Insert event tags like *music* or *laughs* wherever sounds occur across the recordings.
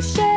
Share.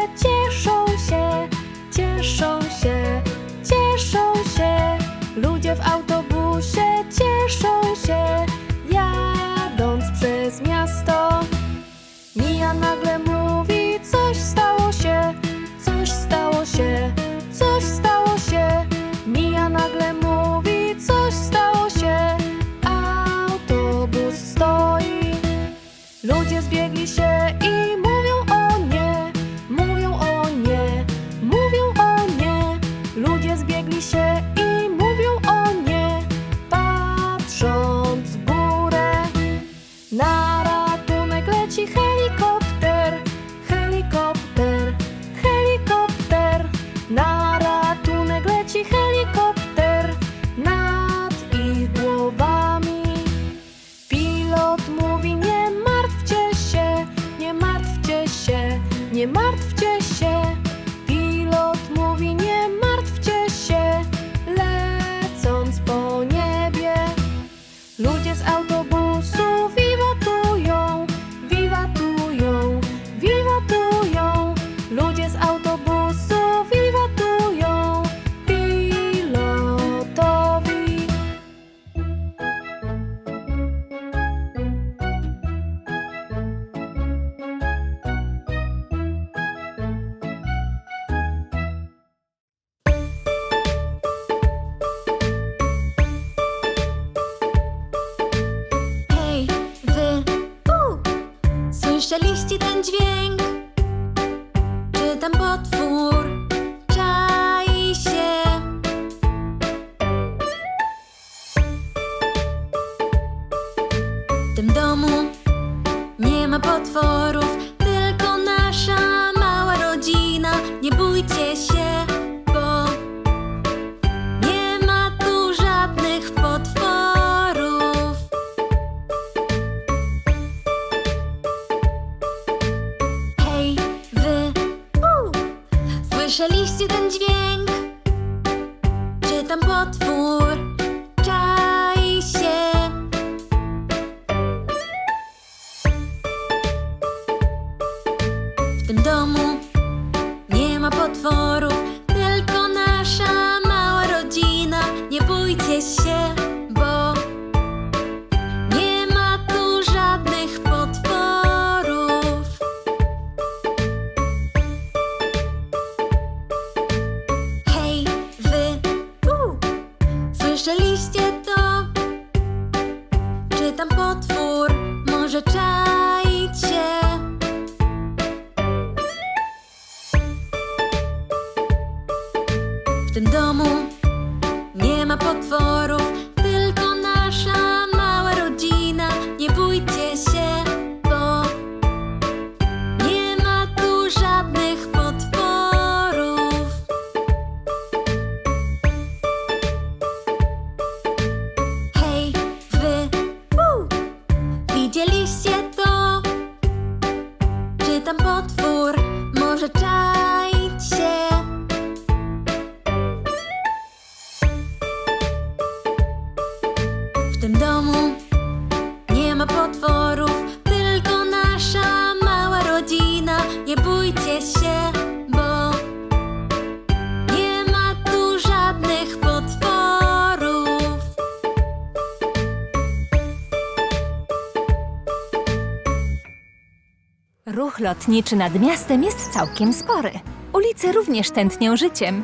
lotniczy nad miastem jest całkiem spory. Ulice również tętnią życiem.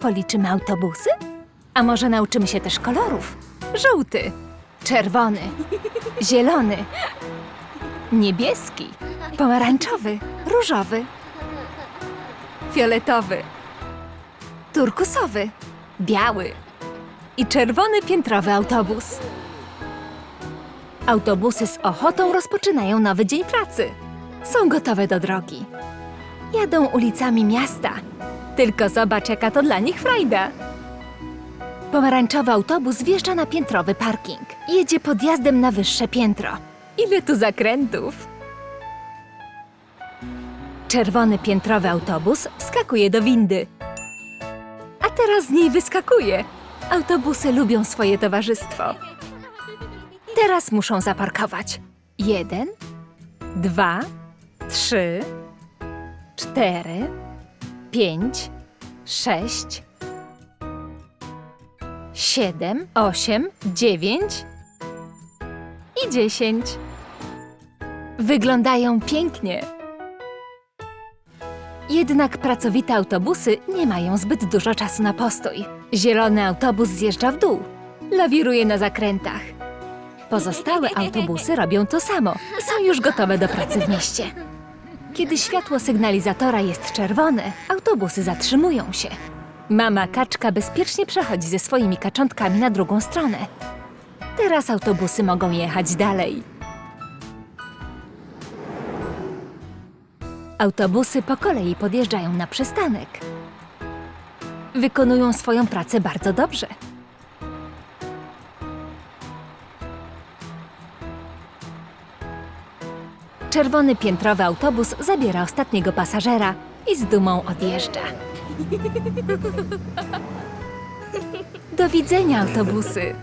Policzymy autobusy? A może nauczymy się też kolorów? Żółty, czerwony, zielony, niebieski, pomarańczowy, różowy, fioletowy, turkusowy, biały i czerwony piętrowy autobus. Autobusy z ochotą rozpoczynają nowy dzień pracy są gotowe do drogi. Jadą ulicami miasta. Tylko zobacz, jaka to dla nich frajda. Pomarańczowy autobus wjeżdża na piętrowy parking. Jedzie podjazdem na wyższe piętro. Ile tu zakrętów! Czerwony piętrowy autobus wskakuje do windy. A teraz z niej wyskakuje. Autobusy lubią swoje towarzystwo. Teraz muszą zaparkować. Jeden, dwa, trzy, cztery, pięć, sześć, siedem, osiem, dziewięć i dziesięć. Wyglądają pięknie. Jednak pracowite autobusy nie mają zbyt dużo czasu na postój. Zielony autobus zjeżdża w dół, lawiruje na zakrętach. Pozostałe autobusy robią to samo są już gotowe do pracy w mieście. Kiedy światło sygnalizatora jest czerwone, autobusy zatrzymują się. Mama kaczka bezpiecznie przechodzi ze swoimi kaczątkami na drugą stronę. Teraz autobusy mogą jechać dalej. Autobusy po kolei podjeżdżają na przystanek. Wykonują swoją pracę bardzo dobrze. Czerwony piętrowy autobus zabiera ostatniego pasażera i z dumą odjeżdża. *laughs* Do widzenia, autobusy!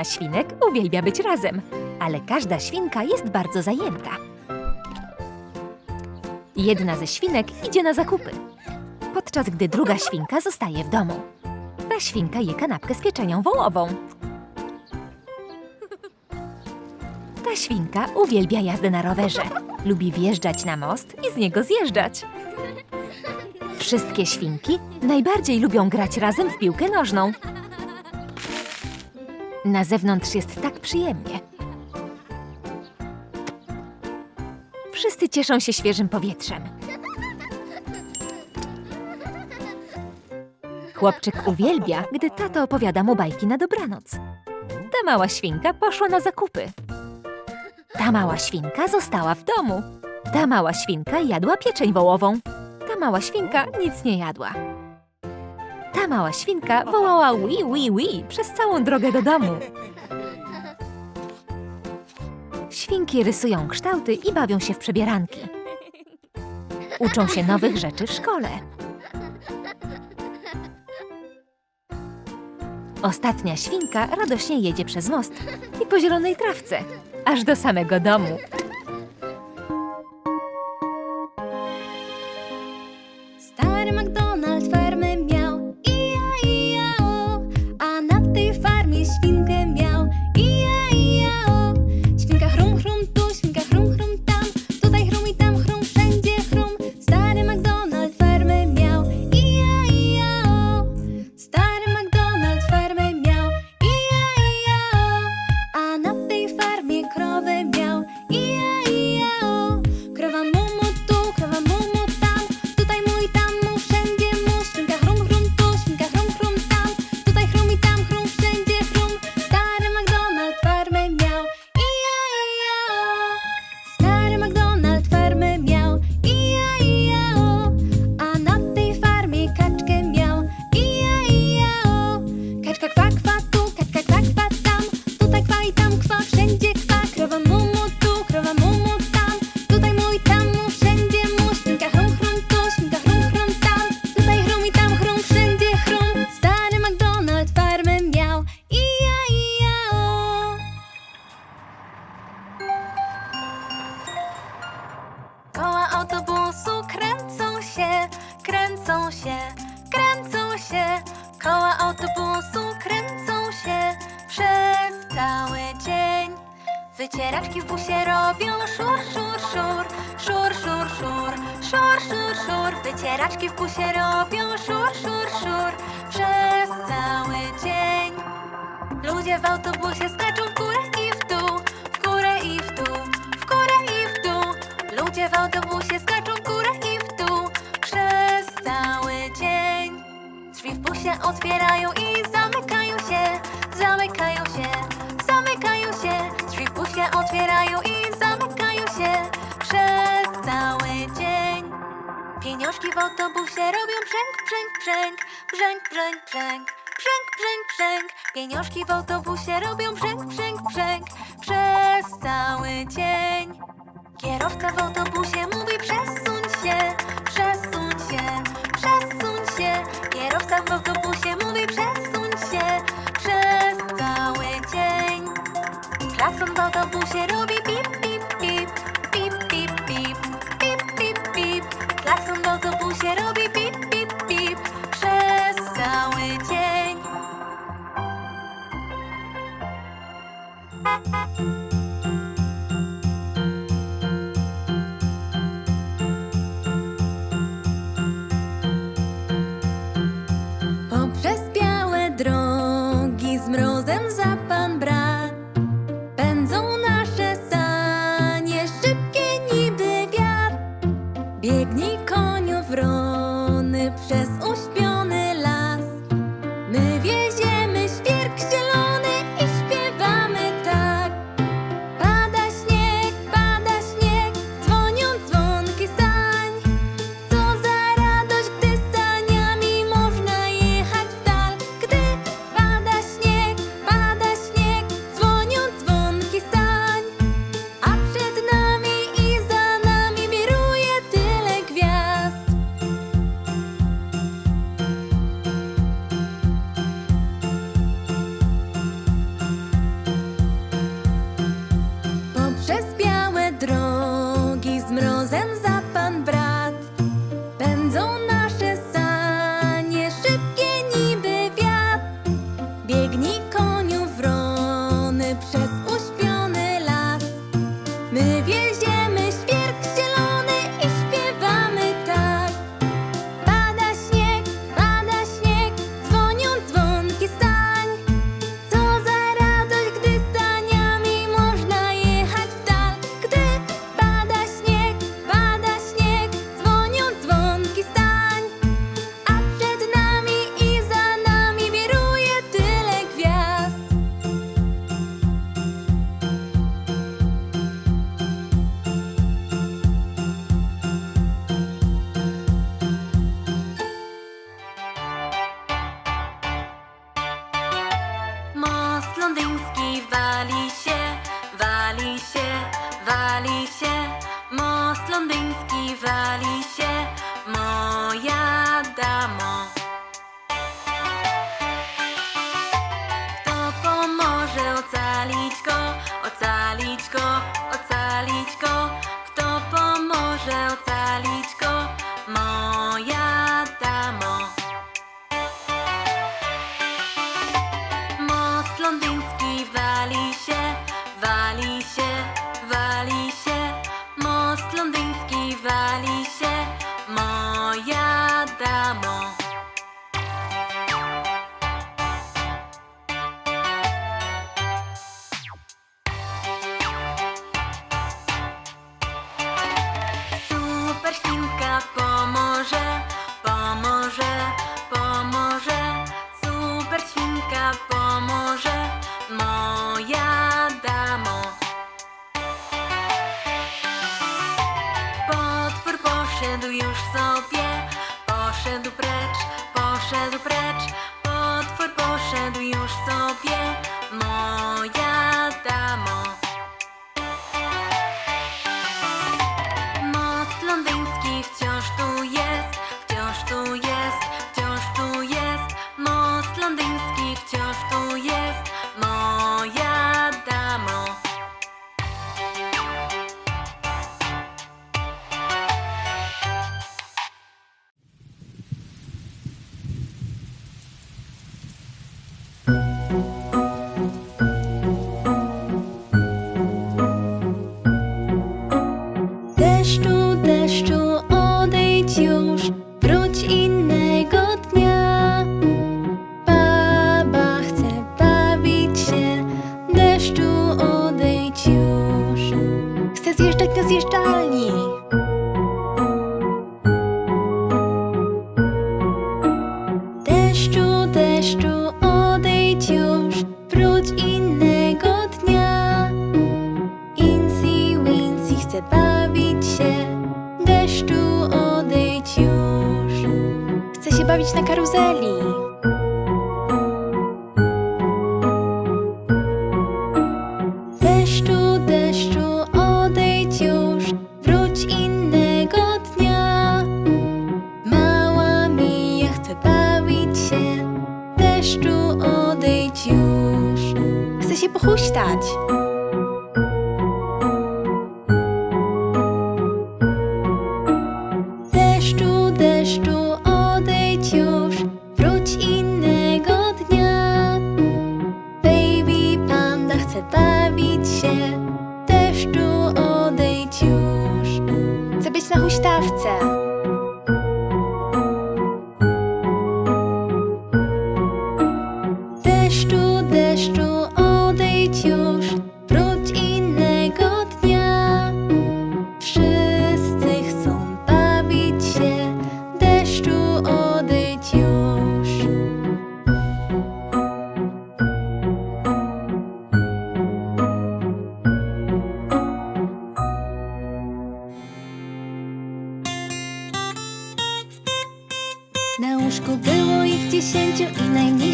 Rodzina świnek uwielbia być razem, ale każda świnka jest bardzo zajęta. Jedna ze świnek idzie na zakupy, podczas gdy druga świnka zostaje w domu. Ta świnka je kanapkę z pieczenią wołową. Ta świnka uwielbia jazdę na rowerze. Lubi wjeżdżać na most i z niego zjeżdżać. Wszystkie świnki najbardziej lubią grać razem w piłkę nożną. Na zewnątrz jest tak przyjemnie. Wszyscy cieszą się świeżym powietrzem. Chłopczyk uwielbia, gdy tato opowiada mu bajki na dobranoc. Ta mała świnka poszła na zakupy. Ta mała świnka została w domu. Ta mała świnka jadła pieczeń wołową. Ta mała świnka nic nie jadła. Ta mała świnka wołała wi, wi, wi przez całą drogę do domu. Świnki rysują kształty i bawią się w przebieranki. Uczą się nowych rzeczy w szkole. Ostatnia świnka radośnie jedzie przez most i po zielonej trawce, aż do samego domu. Stary McDonald otwierają i zamykają się przez cały dzień. Pieniążki w autobusie robią brzęk, brzęk, brzęk, brzęk, brzęk, brzęk, brzęk, brzęk, brzęk. Pieniążki w autobusie robią brzęk, brzęk, brzęk przez cały dzień. Kierowca w autobusie mówi przesuń się, przesuń się, przesuń się. Kierowca w autobusie mówi przesuń się. Klaxon bip bip bip bip bip bip bip bip bip bip. Klaxon bip bip. valley.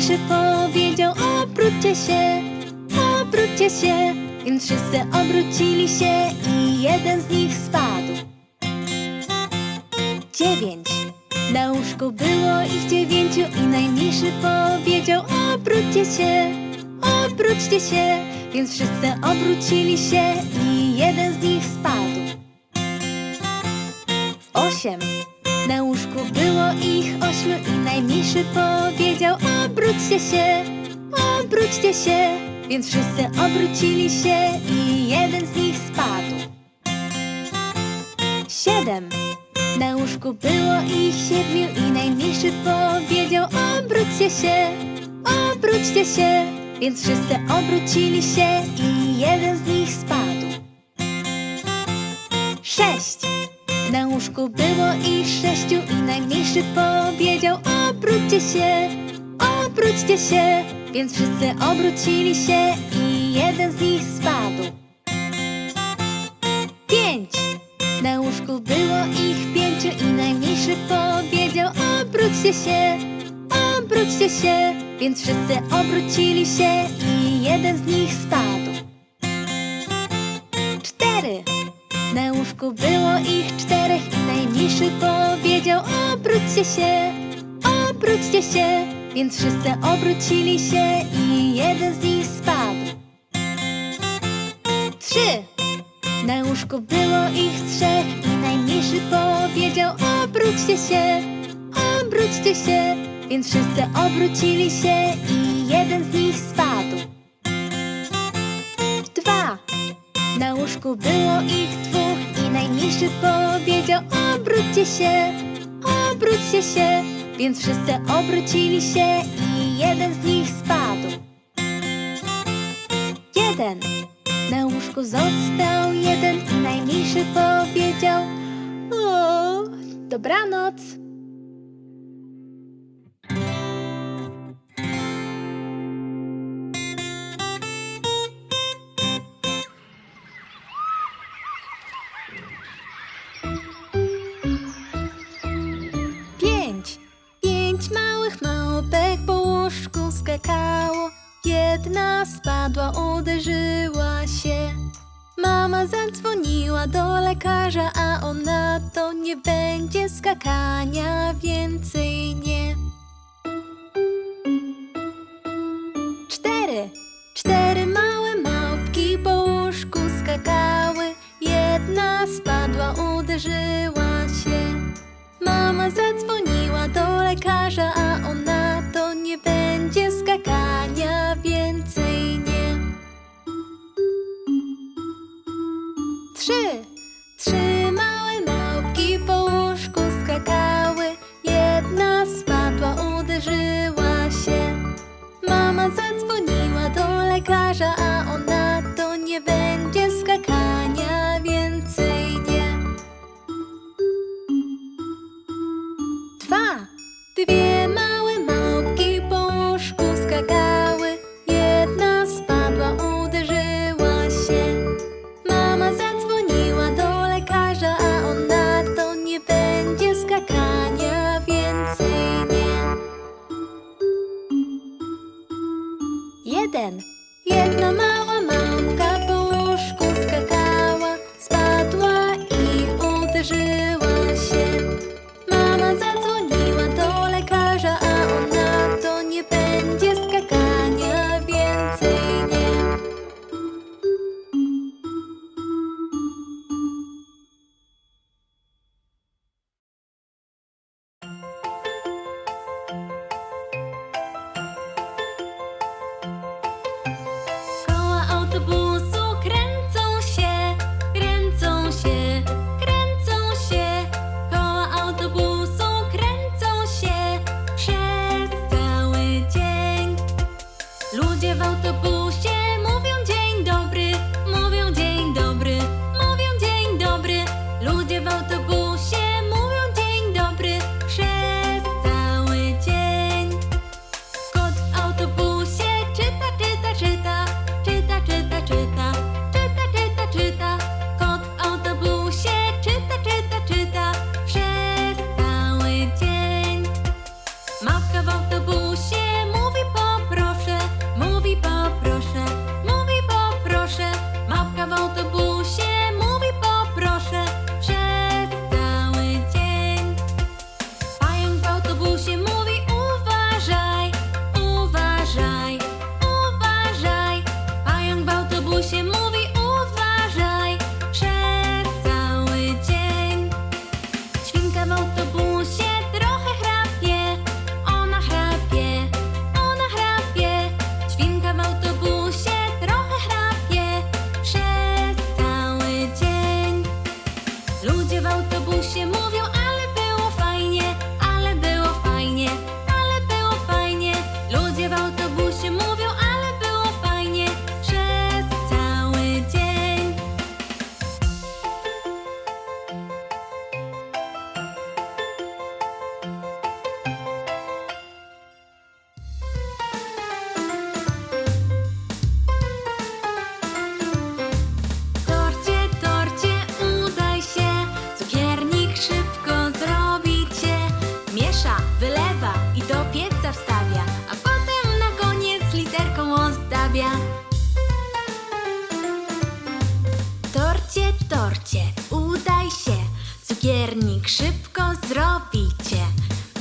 Najmniejszy powiedział Obróćcie się, obróćcie się. Więc wszyscy obrócili się i jeden z nich spadł. Dziewięć. Na łóżku było ich dziewięciu i najmniejszy powiedział Obróćcie się, obróćcie się. Więc wszyscy obrócili się i jeden z nich spadł. Osiem na łóżku było ich ośmiu i najmniejszy powiedział Obróćcie się, obróćcie się. Więc wszyscy obrócili się i jeden z nich spadł. Siedem. Na łóżku było ich siedmiu i najmniejszy powiedział Obróćcie się, obróćcie się. Więc wszyscy obrócili się i jeden z nich spadł. Sześć na łóżku było ich sześciu i najmniejszy powiedział Obróćcie się, obróćcie się. Więc wszyscy obrócili się i jeden z nich spadł. Pięć. Na łóżku było ich pięciu i najmniejszy powiedział Obróćcie się, obróćcie się. Więc wszyscy obrócili się i jeden z nich spadł. Cztery na łóżku było ich czterech i najmniejszy powiedział Obróćcie się, obróćcie się. Więc wszyscy obrócili się i jeden z nich spadł. Trzy. Na łóżku było ich trzech i najmniejszy powiedział Obróćcie się, obróćcie się. Więc wszyscy obrócili się i jeden z nich spadł. Dwa. Na łóżku było ich dwóch i najmniejszy powiedział Obróćcie się, obróćcie się. Więc wszyscy obrócili się i jeden z nich spadł. Jeden. Na łóżku został jeden i najmniejszy powiedział O, dobranoc Jedna spadła, uderzyła się. Mama zadzwoniła do lekarza, a on na to nie będzie skakania więcej nie. Cztery. Cztery małe małpki po łóżku skakały. Jedna spadła, uderzyła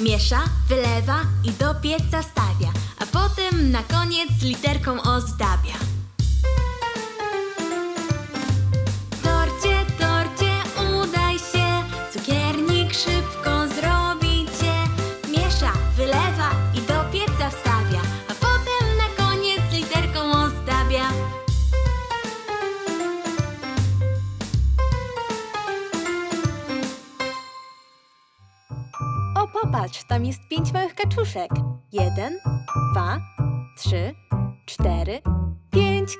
Miesza, wylewa i do pieca stawia, a potem na koniec literką ozdabia. kaczuszek. Jeden, dwa, trzy, cztery, pięć.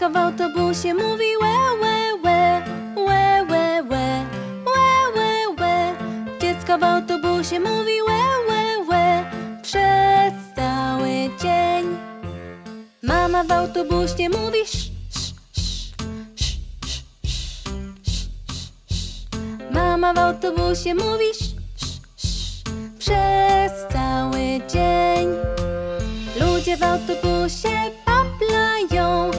Dziecko w autobusie mówi łe, łe, łe, łe, łe, łe, łe, łe, łe. Dziecko w autobusie mówi łe, łe, łe przez cały dzień. Mama w autobusie mówi sz, sz, sz, sz, sz, sz, sz. Mama w autobusie mówi sz, sz, sz, przez cały dzień. Ludzie w autobusie paplają,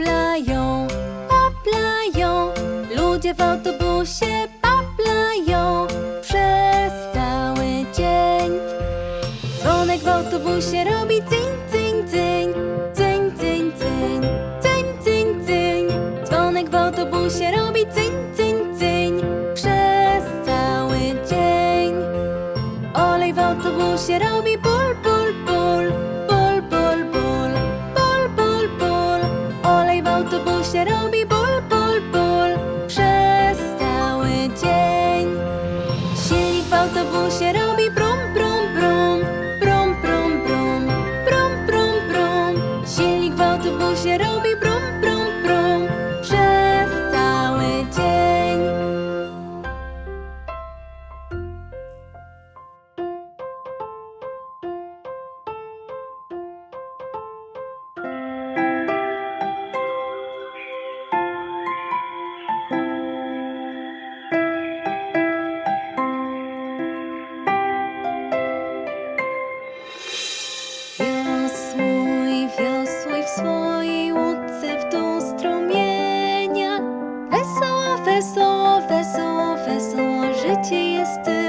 paplają, paplają. Ludzie w autobusie paplają przez cały dzień. Dzwonek w autobusie robi cyń, cyń, cyń, cyń, cyń, cyń, cyń, cyń, cyń. Dzwonek w autobusie robi cyń, cyń, cyń przez cały dzień. Olej w autobusie robi ból, czy jest